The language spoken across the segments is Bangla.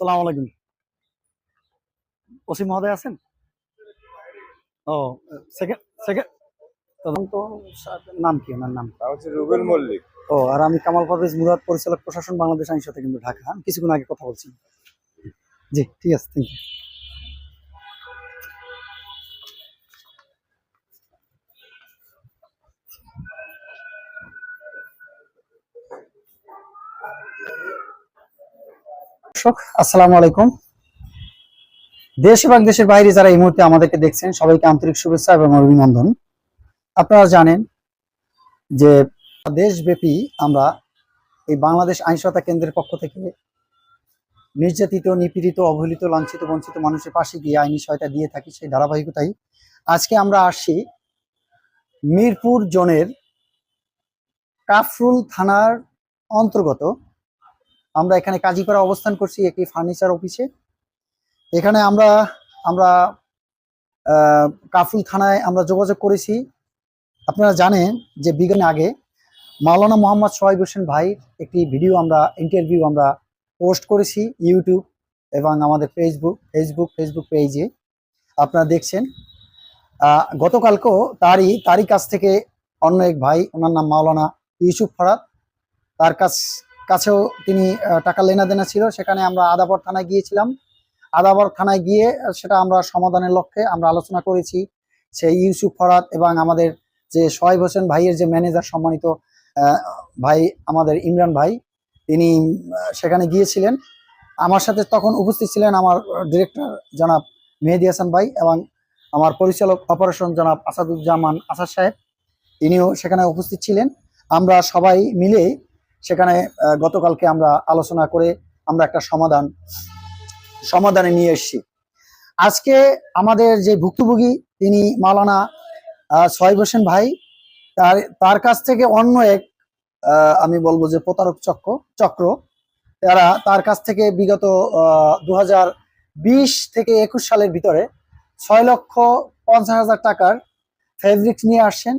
সালাম আলাইকুম। ওসি মহোদয় আছেন? ও সেকেন্ড সেকেন্ড তদন্ত নাম কি ওনার নাম? হচ্ছে রুবেল মল্লিক। ও আর আমি কামাল পারভেজ মুরাদ পরিচালক প্রশাসন বাংলাদেশ আইন সাথে কিন্তু ঢাকা। আমি কিছুক্ষণ আগে কথা বলছি। জি ঠিক আছে থ্যাংক ইউ দর্শক, আসসালামু আলাইকুম। দেশ এবং দেশের বাইরে যারা এই মুহূর্তে আমাদেরকে দেখছেন, সবাইকে আন্তরিক শুভেচ্ছা এবং অভিনন্দন। আপনারা জানেন যে দেশব্যাপী আমরা এই বাংলাদেশ আইনসতা কেন্দ্রের পক্ষ থেকে নির্যাতিত, নিপীড়িত, অবহেলিত, লাঞ্ছিত, বঞ্চিত মানুষের পাশে গিয়ে আইনি সহায়তা দিয়ে থাকি সেই ধারাবাহিকতাই। আজকে আমরা আসছি মিরপুর জোনের কাফরুল থানার অন্তর্গত আমরা এখানে কাজীপাড়া অবস্থান করছি একটি ফার্নিচার অফিসে এখানে আমরা আমরা আহ, কাফরুল থানায় আমরা যোগাযোগ করেছি। আপনারা জানেন যে বিজ্ঞান আগে মাওলানা মোহাম্মদ সোহাইব হোসেন ভাই একটি ভিডিও আমরা ইন্টারভিউ আমরা পোস্ট করেছি ইউটিউব এবং আমাদের ফেসবুক ফেসবুক ফেসবুক পেজে আপনারা দেখছেন গতকালকেও তারই তারই কাছ থেকে অন্য এক ভাই ওনার নাম মাওলানা ইউসুফ ফরাদ তার কাছ কাছেও তিনি টাকা লেনাদেনা ছিল। সেখানে আমরা আদাবর থানায় গিয়েছিলাম। আদাবর থানায় গিয়ে সেটা আমরা সমাধানের লক্ষ্যে আমরা আলোচনা করেছি। সেই ইউসুফ ফরাদ এবং আমাদের যে সোহাইব হোসেন ভাইয়ের যে ম্যানেজার, সম্মানিত ভাই, আমাদের ইমরান ভাই, তিনি সেখানে গিয়েছিলেন। আমার সাথে তখন উপস্থিত ছিলেন আমার ডিরেক্টর জনাব মেহেদি হাসান ভাই এবং আমার পরিচালক অপারেশন জনাব আসাদুজ্জামান আসাদ সাহেব। তিনিও সেখানে উপস্থিত ছিলেন। আমরা সবাই মিলে সেখানে গতকালকে আমরা আলোচনা করে আমরা একটা সমাধান সমাধানে নিয়ে এসেছি। আজকে আমাদের যে ভুক্তভোগী তিনি মালানা আহ, সোহাইব হোসেন ভাই তার তার কাছ থেকে অন্য এক আমি বলব যে প্রতারক চক্র চক্র তারা তার কাছ থেকে বিগত দু থেকে একুশ সালের ভিতরে ছয় লক্ষ পঞ্চাশ হাজার টাকার ফেব্রিক্স নিয়ে আসছেন।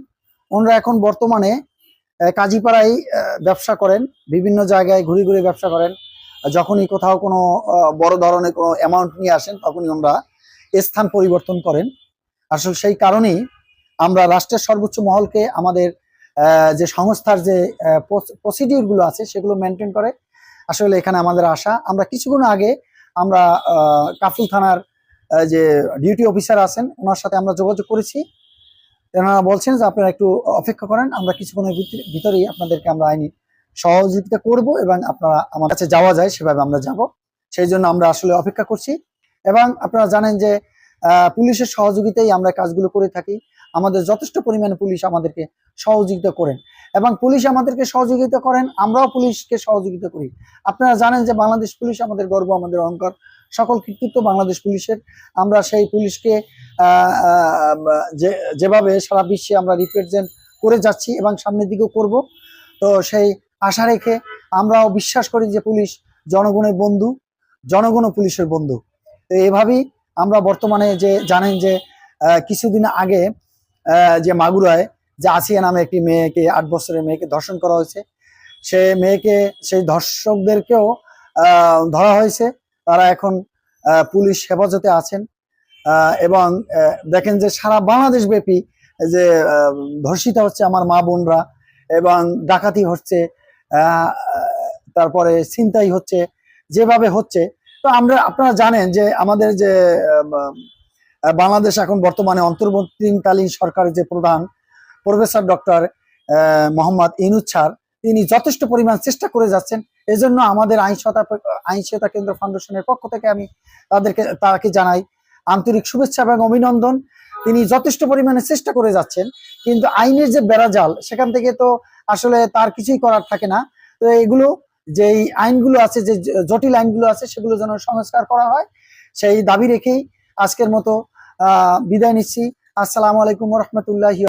ওনারা এখন বর্তমানে কাজীপাড়ায় ব্যবসা করেন, বিভিন্ন জায়গায় ঘুরে ঘুরে ব্যবসা করেন। যখনই কোথাও কোনো বড় ধরনের কোনো অ্যামাউন্ট নিয়ে আসেন, তখনই ওনারা স্থান পরিবর্তন করেন। আসলে সেই কারণেই আমরা রাষ্ট্রের সর্বোচ্চ মহলকে আমাদের যে সংস্থার যে প্রসিডিউরগুলো আছে, সেগুলো মেনটেন করে। আসলে এখানে আমাদের আশা, আমরা কিছুক্ষণ আগে আমরা কাফুল থানার যে ডিউটি অফিসার আছেন, ওনার সাথে আমরা যোগাযোগ করেছি। ওনারা বলছেন যে আপনারা একটু অপেক্ষা করেন, আমরা কিছুক্ষণের ভিতরেই আপনাদেরকে আমরা আইনি সহযোগিতা করব এবং আপনারা আমার কাছে যাওয়া যায়, সেভাবে আমরা যাব। সেই জন্য আমরা আসলে অপেক্ষা করছি। এবং আপনারা জানেন যে পুলিশের সহযোগিতায় আমরা কাজগুলো করে থাকি। আমাদের যথেষ্ট পরিমাণে পুলিশ আমাদেরকে সহযোগিতা করেন। এবং পুলিশ আমাদেরকে সহযোগিতা করেন, আমরাও পুলিশকে সহযোগিতা করি। আপনারা জানেন যে, বাংলাদেশ পুলিশ আমাদের গর্ব, আমাদের অহংকার। সকল কৃতিত্ব বাংলাদেশ পুলিশের। আমরা সেই পুলিশকে যেভাবে সারা বিশ্বে আমরা রিপ্রেজেন্ট করে যাচ্ছি এবং সামনের দিকেও করব, তো সেই আশা রেখে আমরাও বিশ্বাস করি যে পুলিশ জনগণের বন্ধু, জনগণও পুলিশের বন্ধু। তো এভাবেই আমরা বর্তমানে যে, জানেন যে কিছুদিন আগে যে মাগুরায় যে আসিয়া নামে একটি মেয়েকে, আট বছরের মেয়েকে ধর্ষণ করা হয়েছে, সে মেয়েকে, সেই ধর্ষকদেরকেও ধরা হয়েছে। তারা এখন পুলিশ হেফাজতে আছেন। এবং দেখেন যে সারা বাংলাদেশ ব্যাপী যে ধর্ষিত হচ্ছে আমার মা বোনরা এবং ডাকাতি হচ্ছে তারপরে ছিনতাই হচ্ছে, যেভাবে হচ্ছে। তো আমরা, আপনারা জানেন যে আমাদের যে বাংলাদেশ এখন বর্তমানে অন্তর্বর্তীকালীন সরকারের যে প্রধান professor doctor Mohammad Yunus sir, তিনি যথেষ্ট পরিমাণ চেষ্টা করে যাচ্ছেন। এজন্য আমাদের আইনসতা আইনসতা কেন্দ্র ফাউন্ডেশনের পক্ষ থেকে আমি তাদেরকে তাকে জানাই আন্তরিক শুভেচ্ছা এবং অভিনন্দন। তিনি যথেষ্ট পরিমাণে চেষ্টা করে যাচ্ছেন, কিন্তু আইনের যে বেড়াজাল, সেখান থেকে তো আসলে তার কিছুই করার থাকে না। তো এগুলো যেই আইনগুলো আছে, যে জটিল আইনগুলো আছে, সেগুলো যেন সংস্কার করা হয়, সেই দাবি রেখেই আজকের মতো বিদায় নিচ্ছি। আসসালামু আলাইকুম রহমতুল্লাহি